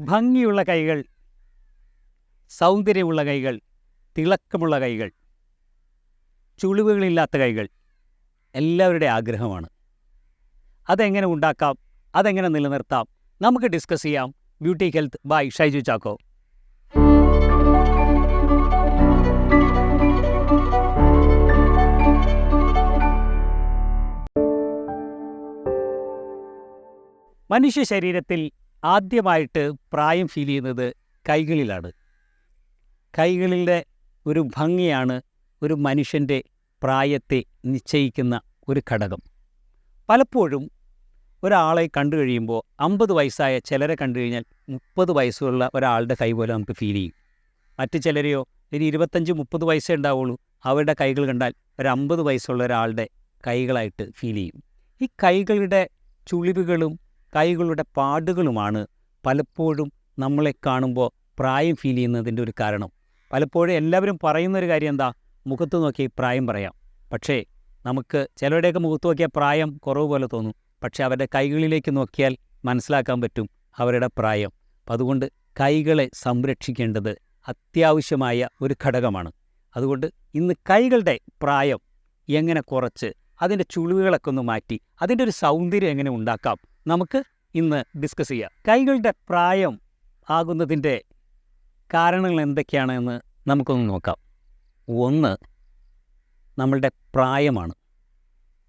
ഭംഗിയുള്ള കൈകൾ സൗന്ദര്യമുള്ള കൈകൾ തിളക്കമുള്ള കൈകൾ ചുളിവുകളില്ലാത്ത കൈകൾ എല്ലാവരുടെ ആഗ്രഹമാണ്. അതെങ്ങനെ ഉണ്ടാക്കാം അതെങ്ങനെ നിലനിർത്താം നമുക്ക് ഡിസ്കസ് ചെയ്യാം. Beauty health by Shaiju Chacko. മനുഷ്യ ശരീരത്തിൽ ആദ്യമായിട്ട് പ്രായം ഫീൽ ചെയ്യുന്നത് കൈകളിലാണ്. കൈകളിലെ ഒരു ഭംഗിയാണ് ഒരു മനുഷ്യന്റെ പ്രായത്തെ നിശ്ചയിക്കുന്ന ഒരു ഘടകം. പലപ്പോഴും ഒരാളെ കണ്ടു കഴിയുമ്പോൾ അമ്പത് വയസ്സായ ചിലരെ കണ്ടു കഴിഞ്ഞാൽ മുപ്പത് വയസ്സുള്ള ഒരാളുടെ കൈ പോലെ നമുക്ക് ഫീൽ ചെയ്യും. മറ്റ് ചിലരെയോ ഒരു ഇരുപത്തഞ്ച് മുപ്പത് വയസ്സേ ഉണ്ടാവുള്ളൂ. അവരുടെ കൈകൾ കണ്ടാൽ ഒരു അമ്പത് വയസ്സുള്ള ഒരാളുടെ കൈകളായിട്ട് ഫീൽ ചെയ്യും. ഈ കൈകളുടെ ചുളിവുകളും കൈകളുടെ പാടുകളുമാണ് പലപ്പോഴും നമ്മളെ കാണുമ്പോൾ പ്രായം ഫീൽ ചെയ്യുന്നതിന്റെ ഒരു കാരണം. പലപ്പോഴും എല്ലാവരും പറയുന്ന ഒരു കാര്യം എന്താ? മുഖത്ത് നോക്കി പ്രായം പറയാം. പക്ഷേ നമുക്ക് ചിലരുടെയൊക്കെ മുഖത്ത് നോക്കിയാൽ പ്രായം കുറവ് പോലെ തോന്നും. പക്ഷേ അവരുടെ കൈകളിലേക്ക് നോക്കിയാൽ മനസ്സിലാക്കാൻ പറ്റും അവരുടെ പ്രായം. അപ്പം അതുകൊണ്ട് കൈകളെ സംരക്ഷിക്കേണ്ടത് അത്യാവശ്യമായ ഒരു ഘടകമാണ്. അതുകൊണ്ട് ഇന്ന് കൈകളുടെ പ്രായം എങ്ങനെ കുറച്ച് അതിന്റെ ചുളിവുകളൊക്കെ ഒന്ന് മാറ്റി അതിന്റെ ഒരു സൗന്ദര്യം എങ്ങനെ ഉണ്ടാക്കാം നമുക്ക് ഇന്ന് ഡിസ്കസ് ചെയ്യാം. കൈകളുടെ പ്രായം ആകുന്നതിന്റെ കാരണങ്ങൾ എന്തൊക്കെയാണ് എന്ന് നമുക്കൊന്ന് നോക്കാം. ഒന്ന് നമ്മളുടെ പ്രായമാണ്.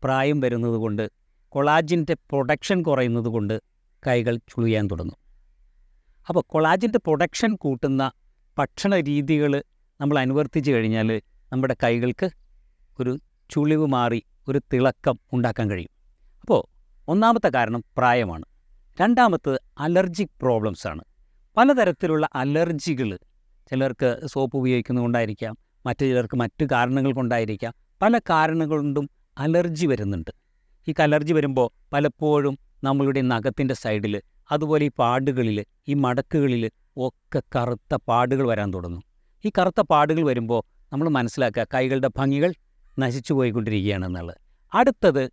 പ്രായം വരുന്നത് കൊണ്ട് കൊളാജിന്റെ പ്രൊഡക്ഷൻ കുറയുന്നത് കൊണ്ട് കൈകൾ ചുളിയാൻ തുടങ്ങും. അപ്പോൾ കൊളാജിന്റെ പ്രൊഡക്ഷൻ കൂട്ടുന്ന ഭക്ഷണ രീതികൾ നമ്മൾ അനുവർത്തിച്ച് കഴിഞ്ഞാൽ നമ്മുടെ കൈകൾക്ക് ഒരു ചുളിവ് മാറി ഒരു തിളക്കം ഉണ്ടാക്കാൻ കഴിയും. അപ്പോൾ ഒന്നാമത്തെ കാരണം പ്രായമാണ്. രണ്ടാമത്തത് അലർജിക് പ്രോബ്ലംസ് ആണ്. പലതരത്തിലുള്ള അലർജികൾ ചിലർക്ക് സോപ്പ് ഉപയോഗിക്കുന്നതുകൊണ്ടായിരിക്കാം മറ്റു ചിലർക്ക് മറ്റു കാരണങ്ങൾ കൊണ്ടായിരിക്കാം പല കാരണങ്ങൾ കൊണ്ടും അലർജി വരുന്നുണ്ട്. ഈ അലർജി വരുമ്പോൾ പലപ്പോഴും നമ്മളുടെ നഖത്തിന്റെ സൈഡിൽ അതുപോലെ ഈ പാടുകളിൽ ഈ മടക്കുകളിൽ ഒക്കെ കറുത്ത പാടുകൾ വരാൻ തുടങ്ങും. ഈ കറുത്ത പാടുകൾ വരുമ്പോൾ നമ്മൾ മനസ്സിലാക്കുക കൈകളുടെ ഭംഗികൾ നശിച്ചു പോയിക്കൊണ്ടിരിക്കുകയാണെന്നുള്ളത് അടുത്തത്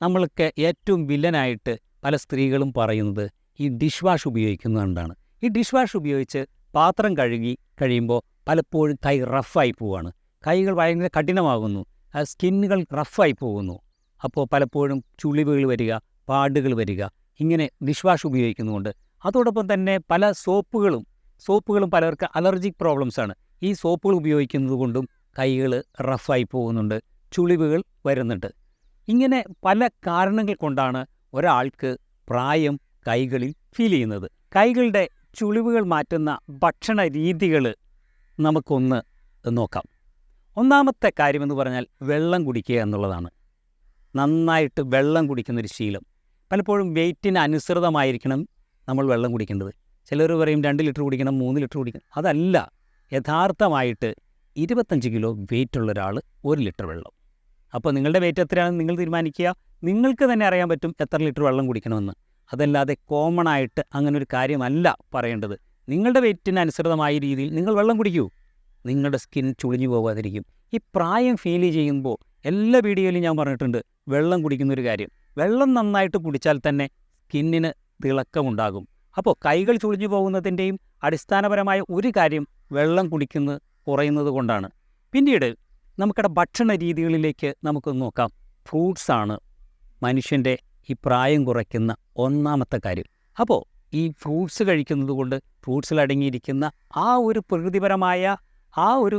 നമ്മൾക്ക് ഏറ്റവും വില്ലനായിട്ട് പല സ്ത്രീകളും പറയുന്നത് ഈ ഡിഷ് വാഷ് ഉപയോഗിക്കുന്നതുകൊണ്ടാണ് ഈ ഡിഷ് വാഷ് ഉപയോഗിച്ച് പാത്രം കഴുകി കഴിയുമ്പോൾ പലപ്പോഴും കൈ റഫായി പോവുകയാണ് കൈകൾ ഭയങ്കര കഠിനമാകുന്നു. സ്കിന്നുകൾ റഫായി പോകുന്നു. അപ്പോൾ പലപ്പോഴും ചുളിവുകൾ വരിക പാടുകൾ വരിക ഇങ്ങനെ ഡിഷ് വാഷ് ഉപയോഗിക്കുന്നതുകൊണ്ട്. അതോടൊപ്പം തന്നെ പല സോപ്പുകളും സോപ്പുകളും പലർക്ക് അലർജിക് പ്രോബ്ലംസാണ് ഈ സോപ്പുകൾ ഉപയോഗിക്കുന്നത് കൊണ്ടും കൈകൾ റഫായി പോകുന്നുണ്ട് ചുളിവുകൾ വരുന്നുണ്ട്. ഇങ്ങനെ പല കാരണങ്ങൾ കൊണ്ടാണ് ഒരാൾക്ക് പ്രായം കൈകളിൽ ഫീൽ ചെയ്യുന്നത്. കൈകളുടെ ചുളിവുകൾ മാറ്റുന്ന ഭക്ഷണ രീതികൾ നമുക്കൊന്ന് നോക്കാം. ഒന്നാമത്തെ കാര്യമെന്ന് പറഞ്ഞാൽ വെള്ളം കുടിക്കുക എന്നുള്ളതാണ്. നന്നായിട്ട് വെള്ളം കുടിക്കുന്നൊരു ശീലം. പലപ്പോഴും വെയിറ്റിന് അനുസൃതമായിരിക്കണം നമ്മൾ വെള്ളം കുടിക്കേണ്ടത്. ചിലർ പറയും രണ്ട് ലിറ്റർ കുടിക്കണം മൂന്ന് ലിറ്റർ കുടിക്കണം. അതല്ല യഥാർത്ഥമായിട്ട് ഇരുപത്തഞ്ച് കിലോ വെയിറ്റുള്ള ഒരാൾ ഒരു ലിറ്റർ വെള്ളം. അപ്പോൾ നിങ്ങളുടെ വെയിറ്റ് എത്രയാണെന്ന് നിങ്ങൾ തീരുമാനിക്കുക. നിങ്ങൾക്ക് തന്നെ അറിയാൻ പറ്റും എത്ര ലിറ്റർ വെള്ളം കുടിക്കണമെന്ന്. അതല്ലാതെ കോമൺ ആയിട്ട് അങ്ങനെ ഒരു കാര്യമല്ല പറയേണ്ടത്. നിങ്ങളുടെ വെയിറ്റിന് അനുസൃതമായ രീതിയിൽ നിങ്ങൾ വെള്ളം കുടിക്കൂ. നിങ്ങളുടെ സ്കിൻ ചുളിഞ്ഞു പോകാതിരിക്കും. ഈ പ്രായം ഫീൽ ചെയ്യുമ്പോൾ എല്ലാ വീഡിയോയിലും ഞാൻ പറഞ്ഞിട്ടുണ്ട് വെള്ളം കുടിക്കുന്ന ഒരു കാര്യം. വെള്ളം നന്നായിട്ട് കുടിച്ചാൽ തന്നെ സ്കിന്നിന് തിളക്കമുണ്ടാകും. അപ്പോൾ കൈകൾ ചുളിഞ്ഞു പോകുന്നതിന്റെയും അടിസ്ഥാനപരമായ ഒരു കാര്യം വെള്ളം കുടിക്കുന്നത് കുറയുന്നത് കൊണ്ടാണ്. പിന്നീട് നമുക്കിടെ ഭക്ഷണ രീതികളിലേക്ക് നമുക്കൊന്ന് നോക്കാം. ഫ്രൂട്ട്സാണ് മനുഷ്യന്റെ ഈ പ്രായം കുറയ്ക്കുന്ന ഒന്നാമത്തെ കാര്യം. അപ്പോൾ ഈ ഫ്രൂട്ട്സ് കഴിക്കുന്നത് കൊണ്ട് ഫ്രൂട്ട്സിൽ അടങ്ങിയിരിക്കുന്ന ആ ഒരു പ്രകൃതിപരമായ ആ ഒരു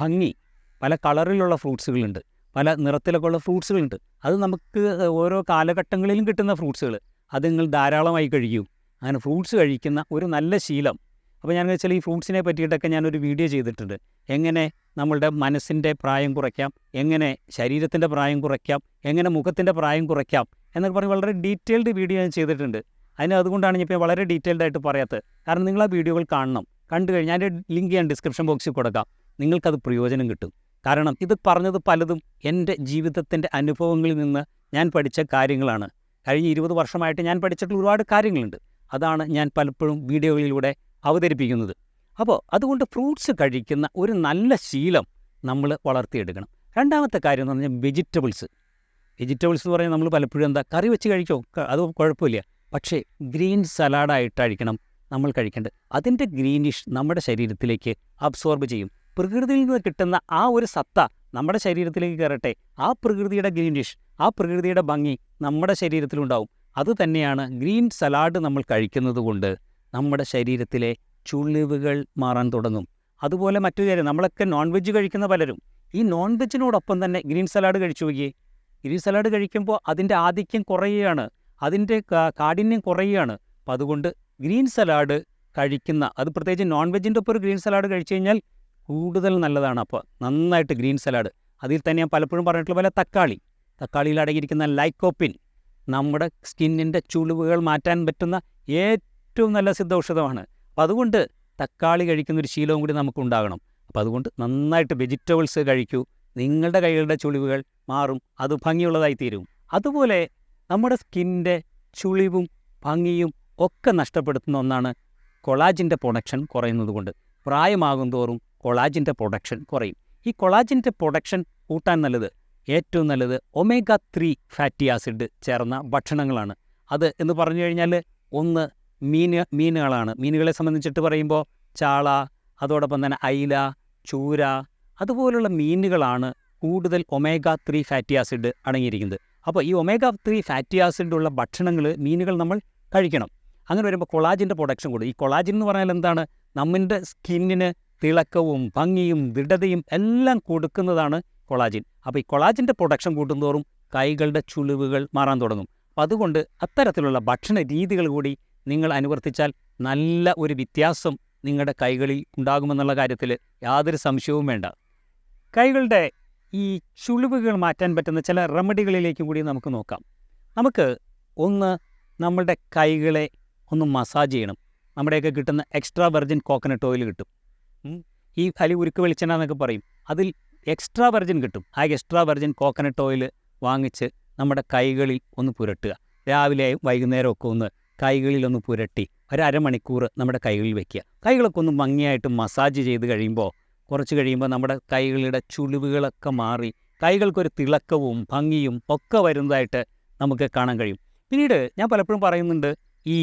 ഭംഗി പല കളറിലുള്ള ഫ്രൂട്ട്സുകളുണ്ട് പല നിറത്തിലൊക്കെ ഉള്ള ഫ്രൂട്ട്സുകളുണ്ട് അത് നമുക്ക് ഓരോ കാലഘട്ടങ്ങളിലും കിട്ടുന്ന ഫ്രൂട്ട്സുകൾ അത് നിങ്ങൾ ധാരാളമായി കഴിക്കും. അങ്ങനെ ഫ്രൂട്ട്സ് കഴിക്കുന്ന ഒരു നല്ല ശീലം അപ്പോൾ ഞാൻ വെച്ചാൽ ഈ ഫ്രൂട്ട്സിനെ പറ്റിയിട്ടൊക്കെ ഞാനൊരു വീഡിയോ ചെയ്തിട്ടുണ്ട്. എങ്ങനെ നമ്മളുടെ മനസ്സിന്റെ പ്രായം കുറയ്ക്കാം എങ്ങനെ ശരീരത്തിന്റെ പ്രായം കുറയ്ക്കാം എങ്ങനെ മുഖത്തിന്റെ പ്രായം കുറയ്ക്കാം എന്നൊക്കെ പറഞ്ഞ് വളരെ ഡീറ്റെയിൽഡ് വീഡിയോ ഞാൻ ചെയ്തിട്ടുണ്ട്. അതിന് അതുകൊണ്ടാണ് ഞാൻ ഇപ്പോൾ വളരെ ഡീറ്റെയിൽഡ് ആയിട്ട് പറയാത്തത്. കാരണം നിങ്ങൾ ആ വീഡിയോകൾ കാണണം. കണ്ടു കഴിഞ്ഞാൽ അതിന്റെ ലിങ്ക് ഞാൻ ഡിസ്ക്രിപ്ഷൻ ബോക്സിൽ കൊടുക്കാം. നിങ്ങൾക്കത് പ്രയോജനം കിട്ടും. കാരണം ഇത് പറഞ്ഞത് പലതും എന്റെ ജീവിതത്തിന്റെ അനുഭവങ്ങളിൽ നിന്ന് ഞാൻ പഠിച്ച കാര്യങ്ങളാണ്. കഴിഞ്ഞ ഇരുപത് വർഷമായിട്ട് ഞാൻ പഠിച്ചിട്ടുള്ള ഒരുപാട് കാര്യങ്ങളുണ്ട്. അതാണ് ഞാൻ പലപ്പോഴും വീഡിയോകളിലൂടെ അവതരിപ്പിക്കുന്നത്. അപ്പോൾ അതുകൊണ്ട് ഫ്രൂട്ട്സ് കഴിക്കുന്ന ഒരു നല്ല ശീലം നമ്മൾ വളർത്തിയെടുക്കണം. രണ്ടാമത്തെ കാര്യം എന്ന് പറഞ്ഞാൽ വെജിറ്റബിൾസ് വെജിറ്റബിൾസ് എന്ന് പറഞ്ഞാൽ നമ്മൾ പലപ്പോഴും എന്താ കറി വെച്ച് കഴിക്കോ? അത് കുഴപ്പമില്ല. പക്ഷേ ഗ്രീൻ സലാഡായിട്ട് കഴിക്കണം നമ്മൾ കഴിക്കേണ്ടത്. അതിന്റെ ഗ്രീനിഷ് നമ്മുടെ ശരീരത്തിലേക്ക് അബ്സോർബ് ചെയ്യും. പ്രകൃതിയിൽ നിന്ന് കിട്ടുന്ന ആ ഒരു സത്ത നമ്മുടെ ശരീരത്തിലേക്ക് കയറട്ടെ. ആ പ്രകൃതിയുടെ ഗ്രീനിഷ് ആ പ്രകൃതിയുടെ ഭംഗി നമ്മുടെ ശരീരത്തിലുണ്ടാവും. അതുതന്നെയാണ് ഗ്രീൻ സലാഡ് നമ്മൾ കഴിക്കുന്നത് കൊണ്ട് നമ്മുടെ ശരീരത്തിലെ ചുളിവുകൾ മാറാൻ തുടങ്ങും. അതുപോലെ മറ്റു കാര്യം നമ്മളൊക്കെ നോൺ വെജ് കഴിക്കുന്ന പലരും. ഈ നോൺ വെജിനോടൊപ്പം തന്നെ ഗ്രീൻ സലാഡ് കഴിച്ചു നോക്കിയേ. ഗ്രീൻ സലാഡ് കഴിക്കുമ്പോൾ അതിന്റെ ആധിക്യം കുറയുകയാണ്. അതിന്റെ കാഠിന്യം കുറയുകയാണ്. അപ്പം അതുകൊണ്ട് ഗ്രീൻ സലാഡ് കഴിക്കുന്ന അത് പ്രത്യേകിച്ച് നോൺ വെജിന്റെ ഒപ്പം ഒരു ഗ്രീൻ സലാഡ് കഴിച്ചു കഴിഞ്ഞാൽ കൂടുതൽ നല്ലതാണ്. അപ്പോൾ നന്നായിട്ട് ഗ്രീൻ സലാഡ്. അതിൽ തന്നെ ഞാൻ പലപ്പോഴും പറഞ്ഞിട്ടുള്ള പോലെ തക്കാളി. തക്കാളിയിൽ അടങ്ങിയിരിക്കുന്ന ലൈക്കോപ്പിൻ. നമ്മുടെ സ്കിന്നിന്റെ ചുളിവുകൾ മാറ്റാൻ പറ്റുന്ന ഏറ്റവും നല്ല സിദ്ധ ഔഷധമാണ് അപ്പം അതുകൊണ്ട് തക്കാളി കഴിക്കുന്ന ഒരു ശീലവും കൂടി നമുക്ക് നമുക്കുണ്ടാകണം. അപ്പം അതുകൊണ്ട് നന്നായിട്ട് വെജിറ്റബിൾസ് കഴിക്കൂ. നിങ്ങളുടെ കൈകളുടെ ചുളിവുകൾ മാറും. അത് ഭംഗിയുള്ളതായി തീരും. അതുപോലെ നമ്മുടെ സ്കിന്നിന്റെ ചുളിവും ഭംഗിയും ഒക്കെ നഷ്ടപ്പെടുത്തുന്ന ഒന്നാണ് കൊളാജിന്റെ പ്രൊഡക്ഷൻ കുറയുന്നത് കൊണ്ട്. പ്രായമാകും തോറും കൊളാജിന്റെ പ്രൊഡക്ഷൻ കുറയും. ഈ കൊളാജിന്റെ പ്രൊഡക്ഷൻ കൂട്ടാൻ നല്ലത് ഏറ്റവും നല്ലത് ഒമേഗ ത്രീ ഫാറ്റി ആസിഡ് ചേർന്ന ഭക്ഷണങ്ങളാണ്. അത് എന്ന് പറഞ്ഞു കഴിഞ്ഞാൽ ഒന്ന് മീൻ മീനുകളാണ്. മീനുകളെ സംബന്ധിച്ചിട്ട് പറയുമ്പോൾ ചാള അതോടൊപ്പം തന്നെ അയില ചൂര അതുപോലുള്ള മീനുകളാണ് കൂടുതൽ ഒമേഗ ത്രീ ഫാറ്റി ആസിഡ് അടങ്ങിയിരിക്കുന്നത്. അപ്പോൾ ഈ ഒമേഗ ത്രീ ഫാറ്റി ആസിഡുള്ള ഭക്ഷണങ്ങൾ മീനുകൾ നമ്മൾ കഴിക്കണം. അങ്ങനെ വരുമ്പോൾ കൊളാജിന്റെ പ്രൊഡക്ഷൻ കൂടും. ഈ കൊളാജിൻ എന്ന് പറഞ്ഞാൽ എന്താണ്? നമ്മുടെ സ്കിന്നിന് തിളക്കവും ഭംഗിയും ദൃഢതയും എല്ലാം കൊടുക്കുന്നതാണ് കൊളാജിൻ. അപ്പോൾ ഈ കൊളാജിന്റെ പ്രൊഡക്ഷൻ കൂട്ടുന്തോറും കൈകളുടെ ചുളിവുകൾ മാറാൻ തുടങ്ങും. അപ്പോൾ അതുകൊണ്ട് അത്തരത്തിലുള്ള ഭക്ഷണ രീതികൾ കൂടി നിങ്ങൾ അനുവർത്തിച്ചാൽ നല്ല ഒരു വ്യത്യാസം നിങ്ങളുടെ കൈകളിൽ ഉണ്ടാകുമെന്നുള്ള കാര്യത്തിൽ യാതൊരു സംശയവും വേണ്ട. കൈകളുടെ ഈ ചുളിവുകൾ മാറ്റാൻ പറ്റുന്ന ചില റെമഡികളിലേക്കും കൂടി നമുക്ക് നോക്കാം. നമുക്ക് ഒന്ന് നമ്മളുടെ കൈകളെ ഒന്ന് മസാജ് ചെയ്യണം. നമ്മുടെയൊക്കെ കിട്ടുന്ന എക്സ്ട്രാ വെർജിൻ കോക്കനട്ട് ഓയിൽ കിട്ടും. ഈ കലി ഉരുക്ക് വെളിച്ചെണ്ണ എന്നൊക്കെ പറയും. അതിൽ എക്സ്ട്രാ വെർജിൻ കിട്ടും. ആ എക്സ്ട്രാ വെർജിൻ കോക്കനട്ട് ഓയിൽ വാങ്ങിച്ച് നമ്മുടെ കൈകളിൽ ഒന്ന് പുരട്ടുക. രാവിലെയും വൈകുന്നേരമൊക്കെ ഒന്ന് കൈകളിൽ ഒന്ന് പുരട്ടി ഒരമണിക്കൂർ നമ്മുടെ കൈകളിൽ വെക്കുക. കൈകളൊക്കെ ഒന്ന് ഭംഗിയായിട്ട് മസാജ് ചെയ്ത് കഴിയുമ്പോൾ കുറച്ച് കഴിയുമ്പോൾ നമ്മുടെ കൈകളുടെ ചുളിവുകളൊക്കെ മാറി കൈകൾക്കൊരു തിളക്കവും ഭംഗിയും ഒക്കെ വരുന്നതായിട്ട് നമുക്ക് കാണാൻ കഴിയും. പിന്നീട് ഞാൻ പലപ്പോഴും പറയുന്നുണ്ട് ഈ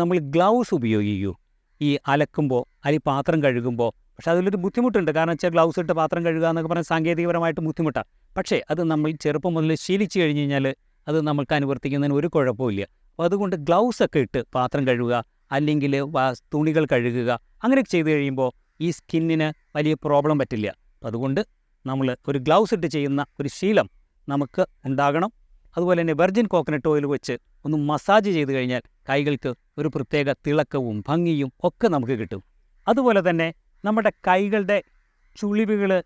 നമ്മൾ ഗ്ലൗസ് ഉപയോഗിക്കൂ. ഈ അലക്കുമ്പോൾ അല്ലെങ്കിൽ പാത്രം കഴുകുമ്പോൾ പക്ഷേ അതിലൊരു ബുദ്ധിമുട്ടുണ്ട്. കാരണം വെച്ചാൽ ഗ്ലൗസ് ഇട്ട് പാത്രം കഴുകുക എന്നൊക്കെ പറഞ്ഞാൽ സാങ്കേതികപരമായിട്ട് ബുദ്ധിമുട്ടാണ്. പക്ഷേ അത് നമ്മൾ ചെറുപ്പം മുതൽ ശീലിച്ചു കഴിഞ്ഞ് കഴിഞ്ഞാൽ അത് നമുക്ക് അനുവർത്തിക്കുന്നതിന് ഒരു കുഴപ്പമില്ല അപ്പോൾ അതുകൊണ്ട് ഗ്ലൗസ് ഒക്കെ ഇട്ട് പാത്രം കഴുകുക അല്ലെങ്കിൽ തുണികൾ കഴുകുക അങ്ങനെയൊക്കെ ചെയ്ത് കഴിയുമ്പോൾ ഈ സ്കിന്നിന് വലിയ പ്രോബ്ലം പറ്റില്ല. അതുകൊണ്ട് നമ്മൾ ഒരു ഗ്ലൗസ് ഇട്ട് ചെയ്യുന്ന ഒരു ശീലം നമുക്ക് ഉണ്ടാകണം. അതുപോലെ തന്നെ വെർജിൻ കോക്കനട്ട് ഓയിൽ വെച്ച് ഒന്ന് മസാജ് ചെയ്ത് കഴിഞ്ഞാൽ കൈകൾക്ക് ഒരു പ്രത്യേക തിളക്കവും ഭംഗിയും ഒക്കെ നമുക്ക് കിട്ടും. അതുപോലെ തന്നെ നമ്മുടെ കൈകളുടെ ചുളിവുകൾ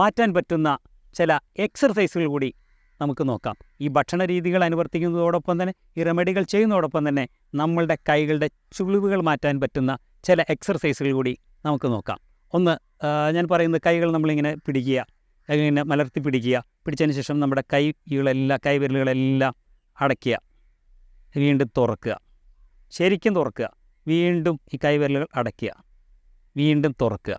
മാറ്റാൻ പറ്റുന്ന ചില എക്സർസൈസുകൾ കൂടി നമുക്ക് നോക്കാം. ഈ ഭക്ഷണ രീതികൾ അനുവർത്തിക്കുന്നതോടൊപ്പം തന്നെ ഈ റെമഡികൾ ചെയ്യുന്നതോടൊപ്പം തന്നെ നമ്മളുടെ കൈകളുടെ ചുളിവുകൾ മാറ്റാൻ പറ്റുന്ന ചില എക്സർസൈസുകൾ കൂടി നമുക്ക് നോക്കാം. ഒന്ന് ഞാൻ പറയുന്നത് കൈകൾ നമ്മളിങ്ങനെ പിടിക്കുക ഇങ്ങനെ മലർത്തി പിടിക്കുക. പിടിച്ചതിന് ശേഷം നമ്മുടെ കൈകളെല്ലാം കൈവിരലുകളെല്ലാം അടയ്ക്കുക. വീണ്ടും തുറക്കുക. ശരിക്കും തുറക്കുക. വീണ്ടും ഈ കൈവിരലുകൾ അടയ്ക്കുക. വീണ്ടും തുറക്കുക.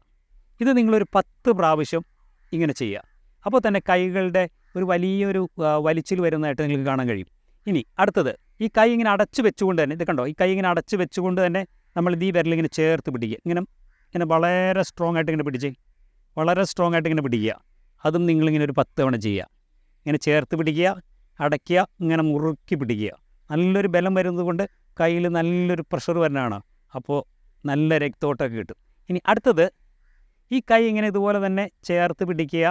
ഇത് നിങ്ങളൊരു പത്ത് പ്രാവശ്യം ഇങ്ങനെ ചെയ്യുക. അപ്പോൾ തന്നെ കൈകളുടെ ഒരു വലിയൊരു വലിച്ചിൽ വരുന്നതായിട്ട് നിങ്ങൾക്ക് കാണാൻ കഴിയും. ഇനി അടുത്തത് ഈ കൈ ഇങ്ങനെ അടച്ചു വെച്ചുകൊണ്ട് തന്നെ ഇത് കണ്ടോ? ഈ കൈ ഇങ്ങനെ അടച്ചു വെച്ചുകൊണ്ട് തന്നെ നമ്മൾ ഈ വിരലിങ്ങനെ ചേർത്ത് പിടിക്കുക. ഇങ്ങനെ ഇങ്ങനെ വളരെ സ്ട്രോങ് ആയിട്ട് ഇങ്ങനെ പിടിച്ച് വളരെ സ്ട്രോങ് ആയിട്ട് ഇങ്ങനെ പിടിക്കുക. അതും നിങ്ങളിങ്ങനെ ഒരു പത്ത് തവണ ചെയ്യുക. ഇങ്ങനെ ചേർത്ത് പിടിക്കുക അടയ്ക്കുക ഇങ്ങനെ മുറുക്കി പിടിക്കുക. നല്ലൊരു ബലം വരുന്നത് കൊണ്ട് കയ്യിൽ നല്ലൊരു പ്രഷർ വരുന്നതാണ് അപ്പോൾ നല്ല രക്തോട്ടമൊക്കെ കിട്ടും. ഇനി അടുത്തത് ഈ കൈ ഇങ്ങനെ ഇതുപോലെ തന്നെ ചേർത്ത് പിടിക്കുക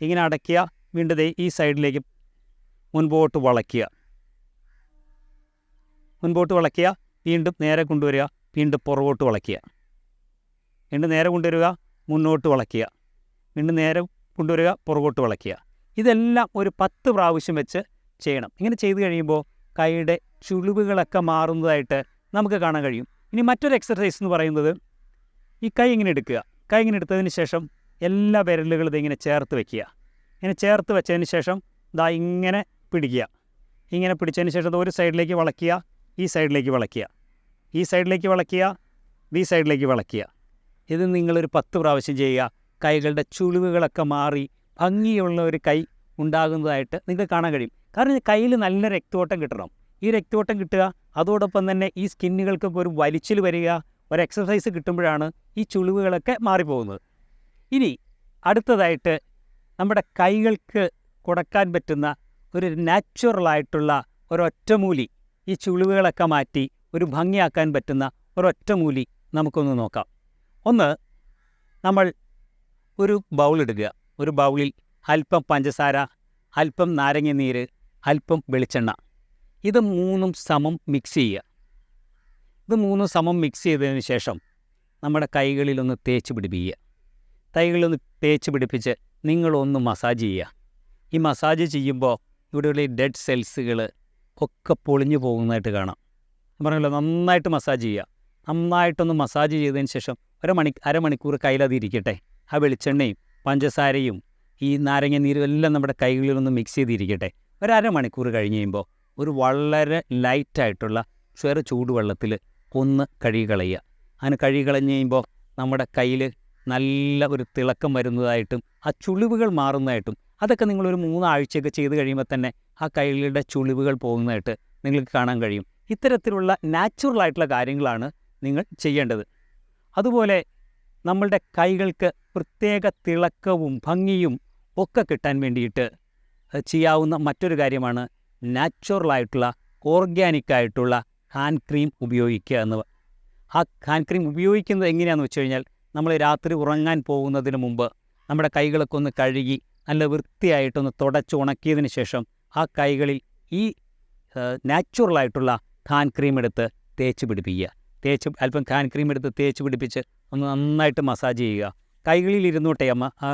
ഇങ്ങനെ അടയ്ക്കുക വീണ്ടും ഈ സൈഡിലേക്ക് മുൻപോട്ട് വളയ്ക്കുക. മുൻപോട്ട് വളയ്ക്കുക വീണ്ടും നേരെ കൊണ്ടുവരിക വീണ്ടും പുറകോട്ട് വളയ്ക്കുക. വീണ്ടും നേരെ കൊണ്ടുവരിക മുന്നോട്ട് വളയ്ക്കുക. വീണ്ടും നേരെ കൊണ്ടുവരിക പുറകോട്ട് വളയ്ക്കുക. ഇതെല്ലാം ഒരു പത്ത് പ്രാവശ്യം വെച്ച് ചെയ്യണം. ഇങ്ങനെ ചെയ്തു കഴിയുമ്പോൾ കൈയുടെ ചുളിവുകളൊക്കെ മാറുന്നതായിട്ട് നമുക്ക് കാണാൻ കഴിയും. ഇനി മറ്റൊരു എക്സസൈസ് എന്ന് പറയുന്നത് ഈ കൈ ഇങ്ങനെ എടുക്കുക. കൈ ഇങ്ങനെ എടുത്തതിന് ശേഷം എല്ലാ വിരലുകളും ഇതിങ്ങനെ ചേർത്ത് വെക്കുക. ഇങ്ങനെ ചേർത്ത് വെച്ചതിന് ശേഷം ഇതാ ഇങ്ങനെ പിടിക്കുക. ഇങ്ങനെ പിടിച്ചതിന് ശേഷം ഒരു സൈഡിലേക്ക് വളയ്ക്കുക ഈ സൈഡിലേക്ക് വളയ്ക്കുക. ഈ സൈഡിലേക്ക് വളയ്ക്കുക ഈ സൈഡിലേക്ക് വളയ്ക്കുക. ഇത് നിങ്ങളൊരു പത്ത് പ്രാവശ്യം ചെയ്യുക. കൈകളുടെ ചുളിവുകളൊക്കെ മാറി ഭംഗിയുള്ള ഒരു കൈ ഉണ്ടാകുന്നതായിട്ട് നിങ്ങൾക്ക് കാണാൻ കഴിയും. കാരണം കയ്യിൽ നല്ല രക്തോട്ടം കിട്ടണം. ഈ രക്തോട്ടം കിട്ടുക അതോടൊപ്പം തന്നെ ഈ സ്കിന്നുകൾക്കൊക്കെ ഒരു വലിച്ചിൽ വരിക ഒരു എക്സസൈസ് കിട്ടുമ്പോഴാണ് ഈ ചുളിവുകളൊക്കെ മാറിപ്പോകുന്നത്. ഇനി അടുത്തതായിട്ട് നമ്മുടെ കൈകൾക്ക് കൊടുക്കാൻ പറ്റുന്ന ഒരു നാച്ചുറലായിട്ടുള്ള ഒരൊറ്റമൂലി ഈ ചുളിവുകളൊക്കെ മാറ്റി ഒരു ഭംഗിയാക്കാൻ പറ്റുന്ന ഒരൊറ്റമൂലി നമുക്കൊന്ന് നോക്കാം. ഒന്ന് നമ്മൾ ഒരു എടുക്കുക ഒരു ബൗളിൽ അല്പം പഞ്ചസാര അല്പം നാരങ്ങ നീര് അല്പം വെളിച്ചെണ്ണ. ഇത് മൂന്നും സമം മിക്സ് ചെയ്യുക. ഇത് മൂന്നും സമം മിക്സ് ചെയ്തതിന് ശേഷം നമ്മുടെ കൈകളിലൊന്ന് തേച്ച് പിടിപ്പിക്കുക. കൈകളിലൊന്ന് തേച്ച് പിടിപ്പിച്ച് നിങ്ങളൊന്ന് മസാജ് ചെയ്യുക. ഈ മസാജ് ചെയ്യുമ്പോൾ ഇവിടെയുള്ള ഈ ഡെഡ് സെൽസുകൾ ഒക്കെ പൊളിഞ്ഞു പോകുന്നതായിട്ട് കാണാം. പറഞ്ഞല്ലോ നന്നായിട്ട് മസാജ് ചെയ്യുക. നന്നായിട്ടൊന്ന് മസാജ് ചെയ്തതിന് ശേഷം ഒരു മണി അരമണിക്കൂർ കയ്യിലത് ഇരിക്കട്ടെ ആ വെളിച്ചെണ്ണയും പഞ്ചസാരയും ഈ നാരങ്ങ നീരും എല്ലാം നമ്മുടെ കൈകളിലൊന്ന് മിക്സ് ചെയ്തിരിക്കട്ടെ. ഒരു അരമണിക്കൂർ കഴിഞ്ഞ് കഴിയുമ്പോൾ ഒരു വളരെ ലൈറ്റായിട്ടുള്ള ചെറു ചൂടുവെള്ളത്തിൽ ഒന്ന് കഴുകി കളയുക. അങ്ങനെ കഴുകി കളഞ്ഞ് കഴിയുമ്പോൾ നമ്മുടെ കയ്യിൽ നല്ല ഒരു തിളക്കം വരുന്നതായിട്ടും ആ ചുളിവുകൾ മാറുന്നതായിട്ടും അതൊക്കെ നിങ്ങളൊരു മൂന്നാഴ്ചയൊക്കെ ചെയ്ത് കഴിയുമ്പോൾ തന്നെ ആ കൈകളുടെ ചുളിവുകൾ പോകുന്നതായിട്ട് നിങ്ങൾക്ക് കാണാൻ കഴിയും. ഇത്തരത്തിലുള്ള നാച്ചുറൽ ആയിട്ടുള്ള കാര്യങ്ങളാണ് നിങ്ങൾ ചെയ്യേണ്ടത്. അതുപോലെ നമ്മളുടെ കൈകൾക്ക് പ്രത്യേക തിളക്കവും ഭംഗിയും ഒക്കെ കിട്ടാൻ വേണ്ടിയിട്ട് ചെയ്യാവുന്ന മറ്റൊരു കാര്യമാണ് നാച്ചുറലായിട്ടുള്ള ഓർഗാനിക്കായിട്ടുള്ള ഹാൻഡ് ക്രീം ഉപയോഗിക്കുക എന്ന് ആ ഹാൻഡ് ക്രീം ഉപയോഗിക്കുന്നത് എങ്ങനെയാണെന്ന് വെച്ച് കഴിഞ്ഞാൽ നമ്മൾ രാത്രി ഉറങ്ങാൻ പോകുന്നതിന് മുമ്പ് നമ്മുടെ കൈകളൊക്കെ ഒന്ന് കഴുകി നല്ല വൃത്തിയായിട്ടൊന്ന് തുടച്ച് ഉണക്കിയതിന് ശേഷം ആ കൈകളിൽ ഈ നാച്ചുറലായിട്ടുള്ള ഖാൻ ക്രീം എടുത്ത് തേച്ച് പിടിപ്പിക്കുക. തേച്ച് അല്പം ഖാൻ ക്രീം എടുത്ത് തേച്ച് പിടിപ്പിച്ച് ഒന്ന് നന്നായിട്ട് മസാജ് ചെയ്യുക. കൈകളിൽ ഇരുന്നോട്ടെ അമ്മ ആ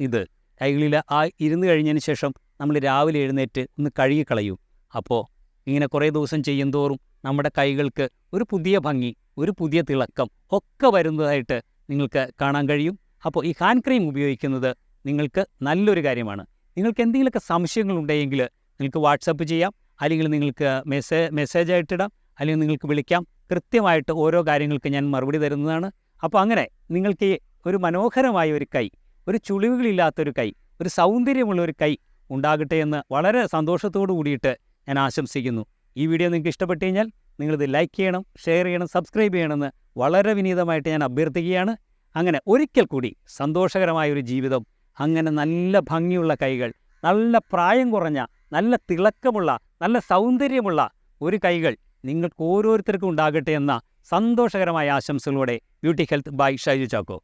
ഇത്. കൈകളിൽ ആ ഇരുന്ന് കഴിഞ്ഞതിന് ശേഷം നമ്മൾ രാവിലെ എഴുന്നേറ്റ് ഒന്ന് കഴുകിക്കളയും. അപ്പോൾ ഇങ്ങനെ കുറേ ദിവസം ചെയ്യുന്തോറും നമ്മുടെ കൈകൾക്ക് ഒരു പുതിയ ഭംഗി ഒരു പുതിയ തിളക്കം ഒക്കെ വരുന്നതായിട്ട് നിങ്ങൾക്ക് കാണാൻ കഴിയും. അപ്പോൾ ഈ ഹാൻഡ് ക്രീം ഉപയോഗിക്കുന്നത് നിങ്ങൾക്ക് നല്ലൊരു കാര്യമാണ്. നിങ്ങൾക്ക് എന്തെങ്കിലുമൊക്കെ സംശയങ്ങളുണ്ടെങ്കിൽ നിങ്ങൾക്ക് വാട്സപ്പ് ചെയ്യാം അല്ലെങ്കിൽ നിങ്ങൾക്ക് മെസ്സേജ് ആയിട്ടിടാം അല്ലെങ്കിൽ നിങ്ങൾക്ക് വിളിക്കാം. കൃത്യമായിട്ട് ഓരോ കാര്യങ്ങൾക്ക് ഞാൻ മറുപടി തരുന്നതാണ്. അപ്പോൾ അങ്ങനെ നിങ്ങൾക്ക് ഒരു മനോഹരമായ ഒരു കൈ ഒരു ചുളിവുകളില്ലാത്തൊരു കൈ ഒരു സൗന്ദര്യമുള്ള ഒരു കൈ ഉണ്ടാകട്ടെ എന്ന് വളരെ സന്തോഷത്തോടു കൂടിയിട്ട് ഞാൻ ആശംസിക്കുന്നു. ഈ വീഡിയോ നിങ്ങൾക്ക് ഇഷ്ടപ്പെട്ട് കഴിഞ്ഞാൽ നിങ്ങളിത് ലൈക്ക് ചെയ്യണം ഷെയർ ചെയ്യണം സബ്സ്ക്രൈബ് ചെയ്യണമെന്ന് വളരെ വിനീതമായിട്ട് ഞാൻ അഭ്യർത്ഥിക്കുകയാണ്. അങ്ങനെ ഒരിക്കൽ കൂടി സന്തോഷകരമായ ഒരു ജീവിതം അങ്ങനെ നല്ല ഭംഗിയുള്ള കൈകൾ നല്ല പ്രായം കുറഞ്ഞ നല്ല തിളക്കമുള്ള നല്ല സൗന്ദര്യമുള്ള ഒരു കൈകൾ നിങ്ങൾക്ക് ഓരോരുത്തർക്കും ഉണ്ടാകട്ടെ എന്ന സന്തോഷകരമായ ആശംസകളോടെ beauty health by Shaiju Chacko